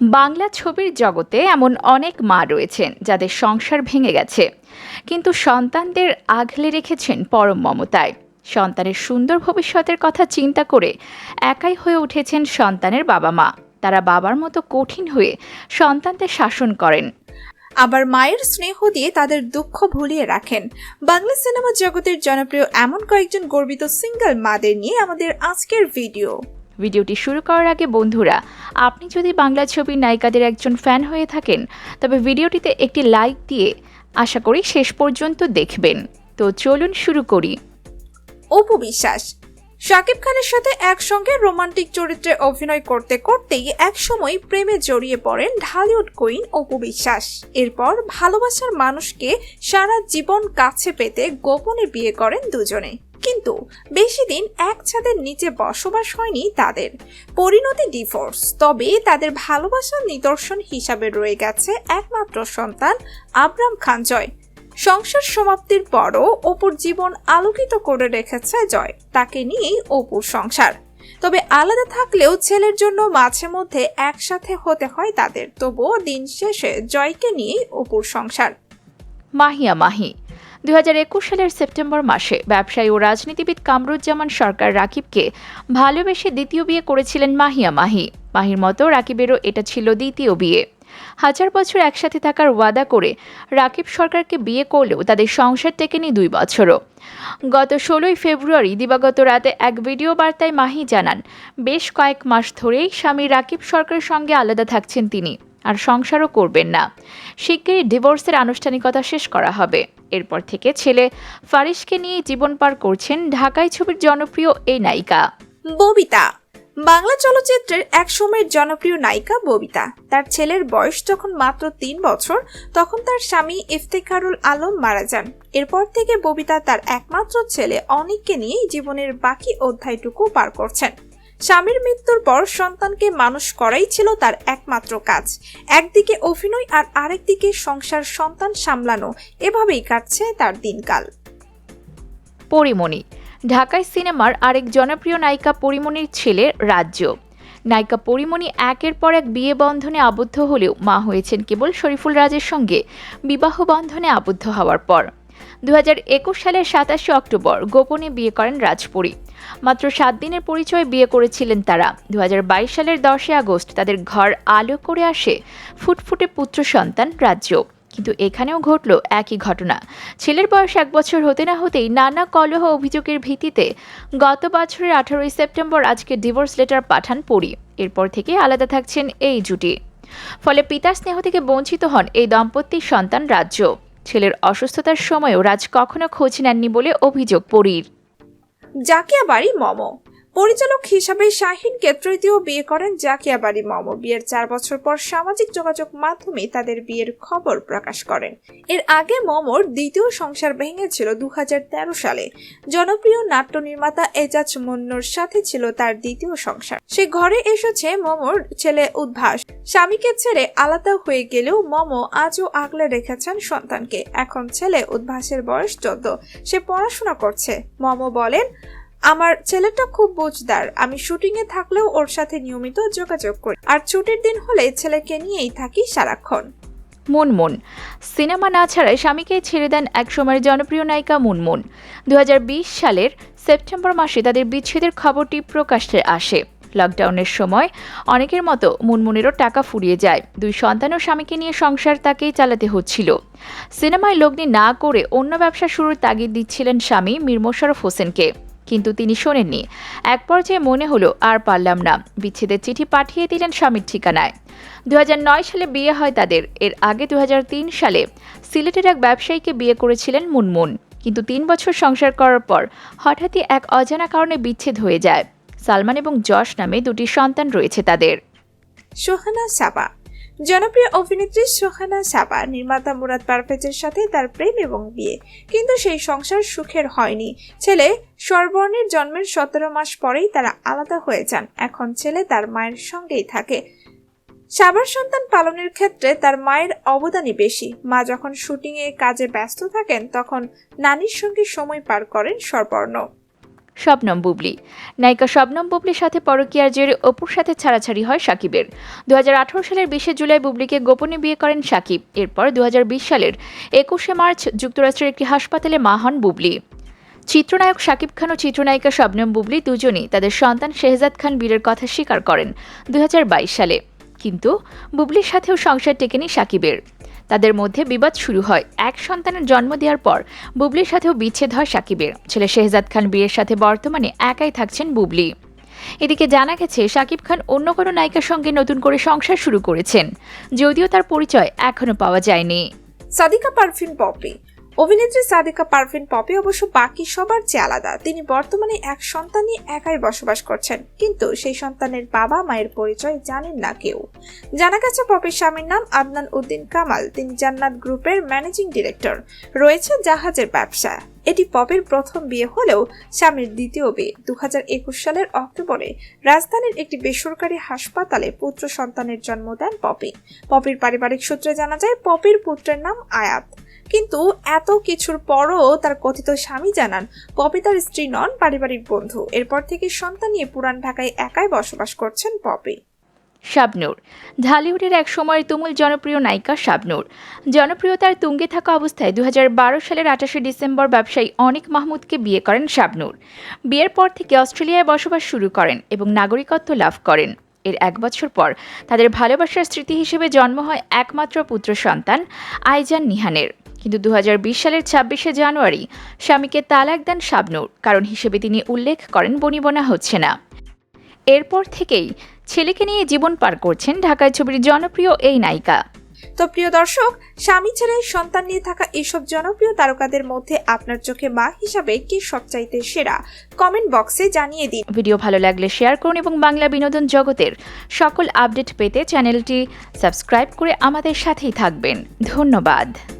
বাংলা ছবির জগতে এমন অনেক মা রয়েছেন যাদের সংসার ভেঙে গেছে। কিন্তু সন্তানদের আগলে রেখেছেন পরম মমতায়। সন্তানের সুন্দর ভবিষ্যতের কথা চিন্তা করে একাই হয়ে উঠেছেন সন্তানের বাবা মা। তারা বাবার মতো কঠিন হয়ে সন্তানদের শাসন করেন। আবার মায়ের স্নেহ দিয়ে তাদের দুঃখ ভুলিয়ে রাখেন। বাংলা সিনেমা জগতের জনপ্রিয় এমন কয়েকজন গর্বিত সিঙ্গেল মাদের নিয়ে আমাদের আজকের ভিডিও। ভিডিওটি শুরু করার আগে বন্ধুরা, আপনি যদি বাংলা ছবির নায়িকাদের একজন ফ্যান হয়ে থাকেন, তবে ভিডিওটিতে একটি লাইক দিয়ে আশা করি শেষ পর্যন্ত দেখবেন। তো চলুন শুরু করি। অপু বিশ্বাস, শাকিব খানের সাথে একসঙ্গে রোমান্টিক চরিত্রে অভিনয় করতে করতেই একসময় প্রেমে জড়িয়ে পড়েন ঢালিউড কুইন অপু বিশ্বাস। এরপর ভালোবাসার মানুষকে সারা জীবন কাছে পেতে গোপনে বিয়ে করেন দুজনে। কিন্তু বেশি দিন এক ছাদের নিচে বসবাস হয়নি তাদের। পরিণতি ডিভোর্স তবে তাদের ভালোবাসার নিদর্শন হিসাবে রয়ে গেছে একমাত্র সন্তান আবরাম খান জয়। সংসার সমাপ্তির পরও অপুর জীবন আলোকিত করে রেখেছে জয়, তাকে নিয়েই অপুর সংসার। তবে আলাদা থাকলেও ছেলের জন্য মাঝে মধ্যে একসাথে হতে হয় তাদের, তবুও দিন শেষে জয়কে নিয়েই অপুর সংসার। মাহিয়া মাহি দু হাজার একুশ সালের সেপ্টেম্বর মাসে ব্যবসায়ী ও রাজনীতিবিদ কামরুজ্জামান সরকার রাকিবকে ভালোবেসে দ্বিতীয় বিয়ে করেছিলেন মাহিয়া মাহি। মাহির মতো রাকিবেরও এটা ছিল দ্বিতীয় বিয়ে। হাজার বছর একসাথে থাকার ওয়াদা করে রাকিব সরকারকে বিয়ে করলেও তাদের সংসার টেকেনি দুই বছরও। গত ষোলোই ফেব্রুয়ারি দিবাগত রাতে এক ভিডিও বার্তায় মাহি জানান, বেশ কয়েক মাস ধরেই স্বামী রাকিব সরকারের সঙ্গে আলাদা থাকছেন তিনি, আর সংসারও করবেন না। শিগগিরই ডিভোর্সের আনুষ্ঠানিকতা শেষ করা হবে। এরপর থেকে ছেলে ফারিসকে নিয়ে জীবন পার করছেন ঢাকায় ছবির জনপ্রিয় এই নায়িকা। ববিতা। বাংলা চলচ্চিত্রের এক সময়ের জনপ্রিয় নায়িকা ববিতা। তার ছেলের বয়স যখন মাত্র তিন বছর, তখন তার স্বামী ইফতেখারুল আলম মারা যান। এরপর থেকে ববিতা তার একমাত্র ছেলে অনিককে নিয়েই জীবনের বাকি অধ্যায়টুকু পার করছেন। স্বামীর মৃত্যুর পর সন্তানকে মানুষ করাই ছিল তার একমাত্র কাজ। একদিকে অভিনয় আর আরেকদিকে সংসার সন্তান সামলানো। এভাবেই কাটছে তার দিনকাল। পরিমণি। ঢাকায় সিনেমার আরেক জনপ্রিয় নায়িকা পরিমণির ছেলে রাজ্য। নায়িকা পরিমণি একের পর এক বিয়ে বন্ধনে আবদ্ধ হলেও মা হয়েছেন কেবল শরীফুল রাজের সঙ্গে। বিবাহ বন্ধনে আবদ্ধ হওয়ার পর। দু হাজার একুশ সালের সাতাশে অক্টোবর গোপনে বিয়ে করেন রাজপুরী। মাত্র সাত দিনের পরিচয়ে বিয়ে করেছিলেন তারা। দু হাজার বাইশ সালের দশই আগস্ট তাদের ঘর আলো করে আসে ফুটফুটে পুত্র সন্তান রাজ্য। কিন্তু এখানেও ঘটল একই ঘটনা। ছেলের বয়স এক বছর হতে না হতেই নানা কলহ অভিযোগের ভিত্তিতে গত বছরের আঠারোই সেপ্টেম্বর আজকে ডিভোর্স লেটার পাঠান পড়ি এরপর থেকে আলাদা থাকছেন এই জুটি। ফলে পিতার স্নেহ থেকে বঞ্চিত হন এই দম্পতির সন্তান রাজ্য। ছেলের অসুস্থতার সময়ও রাজ কখনো খোঁজ নেননি বলে অভিযোগ পরীর। জাকিয়া বাড়ি মম। পরিচালক হিসাবে শাহিনকে তৃতীয় বিয়ে করেন জাকিয়া বাড়ি মম। বিয়ের চার বছর পর সামাজিক যোগাযোগ মাধ্যমে তাদের বিয়ের খবর প্রকাশ করেন। এর আগে মমর দ্বিতীয় সংসার ভেঙেছিল দু সালে। জনপ্রিয় নাট্য নির্মাতা এজাজ মন্নুর সাথে ছিল তার দ্বিতীয় সংসার। সে ঘরে এসেছে মমর ছেলে উদ্ভাস। স্বামীকে ছেড়ে আলাদা হয়ে গেলেও মম আজও আগলে রেখেছেন সন্তানকে। এখন ছেলে উদ্ভাসের বয়স চোদ্দ। সে পড়াশোনা করছে। মম বলেন আমার ছেলেটা খুব বুঝদার। আমি শুটিং এ থাকলেও ওর সাথে নিয়মিত যোগাযোগ করি। আর ছুটির দিন হলে ছেলেকে নিয়েই থাকি সারাক্ষণ। মুনমুন। সিনেমা না ছাড়াই স্বামীকে ছেড়ে দেন একসময়ের জনপ্রিয় নায়িকা মুনমুন। দু হাজার বিশ সালের সেপ্টেম্বর মাসে তাদের বিচ্ছেদের খবরটি প্রকাশ্যে আসে। লকডাউনের সময় অনেকের মতো মুনমুনেরও টাকা ফুরিয়ে যায়। দুই সন্তান ও স্বামীকে নিয়ে সংসার তাকেই চালাতে হচ্ছিল। সিনেমায় লগ্নি না করে অন্য ব্যবসা শুরুর তাগিদ দিচ্ছিলেন স্বামী মীর মোশারফ হোসেনকে। কিন্তু তিনি শোনেননি। এক পর্যায়ে মনে হলো, আর পারলাম না। বিচ্ছেদের চিঠি পাঠিয়ে দিলেন স্বামীর ঠিকানায়। দু হাজার নয় সালে বিয়ে হয় তাদের। এর আগে দু হাজার তিন সালে সিলেটের এক ব্যবসায়ীকে বিয়ে করেছিলেন মুনমুন। কিন্তু তিন বছর সংসার করার পর হঠাৎই এক অজানা কারণে বিচ্ছেদ হয়ে যায়। সালমান এবং যশ নামে দুটি সন্তান রয়েছে তাদের। সোহানা সাবা জনপ্রিয় অভিনেত্রী সোহানা সাবা, নির্মাতা মুরাদ পারভেজের সাথে তার প্রেম এবং বিয়ে। কিন্তু সেই সংসার সুখের হয়নি। ছেলে স্বরবর্ণের জন্মের সতেরো মাস পরেই তারা আলাদা হয়ে যান। এখন ছেলে তার মায়ের সঙ্গেই থাকে। সাবার সন্তান পালনের ক্ষেত্রে তার মায়ের অবদানই বেশি। মা যখন শুটিংয়ে কাজে ব্যস্ত থাকেন, তখন নানির সঙ্গে সময় পার করেন স্বরবর্ণ। শবনম বুবলি। নায়িকা শবনম বুবলির সাথে পরকীয়ার জেরে অপুর সাথে ছাড়াছাড়ি হয় সাকিবের। দু হাজার আঠারো সালের বিশে জুলাই বুবলিকে গোপনে বিয়ে করেন সাকিব। এরপর দু হাজার বিশ সালের একুশে মার্চ যুক্তরাষ্ট্রের একটি হাসপাতালে মা হন বুবলি। চিত্রনায়ক শাকিব খান ও চিত্রনায়িকা শবনম বুবলি দুজনই তাদের সন্তান শেহজাদ খান বীরের কথা স্বীকার করেন দু হাজার বাইশ সালে। কিন্তু বুবলির সাথেও সংসার টেকেনি সাকিবের। তাদের মধ্যে বিবাদ শুরু হয়। এক সন্তানের জন্ম দেওয়ার পর বুবলির সাথেও বিচ্ছেদ হয় সাকিবের। ছেলে শেহজাদ খান বিয়ের সাথে বর্তমানে একাই থাকছেন বুবলি। এদিকে জানা গেছে শাকিব খান অন্য কোনো নায়িকার সঙ্গে নতুন করে সংসার শুরু করেছেন, যদিও তার পরিচয় এখনও পাওয়া যায়নি। সাদিকা পারফিউম পপি। অভিনেত্রী সাদিকা পারভিন পপি অবশ্য বাকি সবার চেয়ে আলাদা। তিনি বর্তমানে এক সন্তান নিয়ে একাই বসবাস করছেন। কিন্তু সেই সন্তানের বাবা মায়ের পরিচয় জানেন না কেউ। জানা গেছে পপির স্বামীর নাম আদনান উদ্দিন কামাল। তিনি জান্নাত গ্রুপের ম্যানেজিং ডিরেক্টর। রয়েছে জাহাজের ব্যবসা। এটি পপির প্রথম বিয়ে হলেও স্বামীর দ্বিতীয় বিয়ে। দু একুশ সালের অক্টোবরে রাজধানীর একটি বেসরকারি হাসপাতালে পুত্র সন্তানের জন্ম দেন পপি। পপির পারিবারিক সূত্রে জানা যায়, পপির পুত্রের নাম আয়াত। কিন্তু এত কিছুর পরও তার কথিত স্বামী জানান, পপি তার স্ত্রী নন, পারিবারিক বন্ধু। এরপর থেকে সন্তান নিয়ে পুরান ঢাকায় একাই বসবাস করছেন পপি। শাবনূর। ঢালিউডের এক সময়ের তুমুল জনপ্রিয় নায়িকা শাবনূর। জনপ্রিয়তার তুঙ্গে থাকা অবস্থায় দু বারো সালের আঠাশে ডিসেম্বর ব্যবসায়ী অনিক মাহমুদকে বিয়ে করেন শাবনূর। বিয়ের পর থেকে অস্ট্রেলিয়ায় বসবাস শুরু করেন এবং নাগরিকত্ব লাভ করেন। এর এক বছর পর তাদের ভালোবাসার স্মৃতি হিসেবে জন্ম হয় একমাত্র পুত্র সন্তান, আইজান নিহানের। কিন্তু দু হাজার বিশ সালের ছাব্বিশে জানুয়ারি স্বামীকে তালাক দেন শাবনূর কারণ হিসেবে তিনি উল্লেখ করেন বনিবনা হচ্ছে না। এরপর থেকেই ছেলেকে নিয়ে জীবন পার করছেন ঢাকায় ছবির জনপ্রিয় এই নায়িকা। তো প্রিয় দর্শক স্বামী ছাড়াই সন্তান নিয়ে থাকা এসব জনপ্রিয় তারকাদের মধ্যে আপনার চোখে মা হিসাবে কে সবচাইতে সেরা? কমেন্ট বক্সে জানিয়ে দিন। ভিডিও ভালো লাগলে শেয়ার করুন এবং বাংলা বিনোদন জগতের সকল আপডেট পেতে চ্যানেলটি সাবস্ক্রাইব করে আমাদের সাথেই থাকবেন। ধন্যবাদ।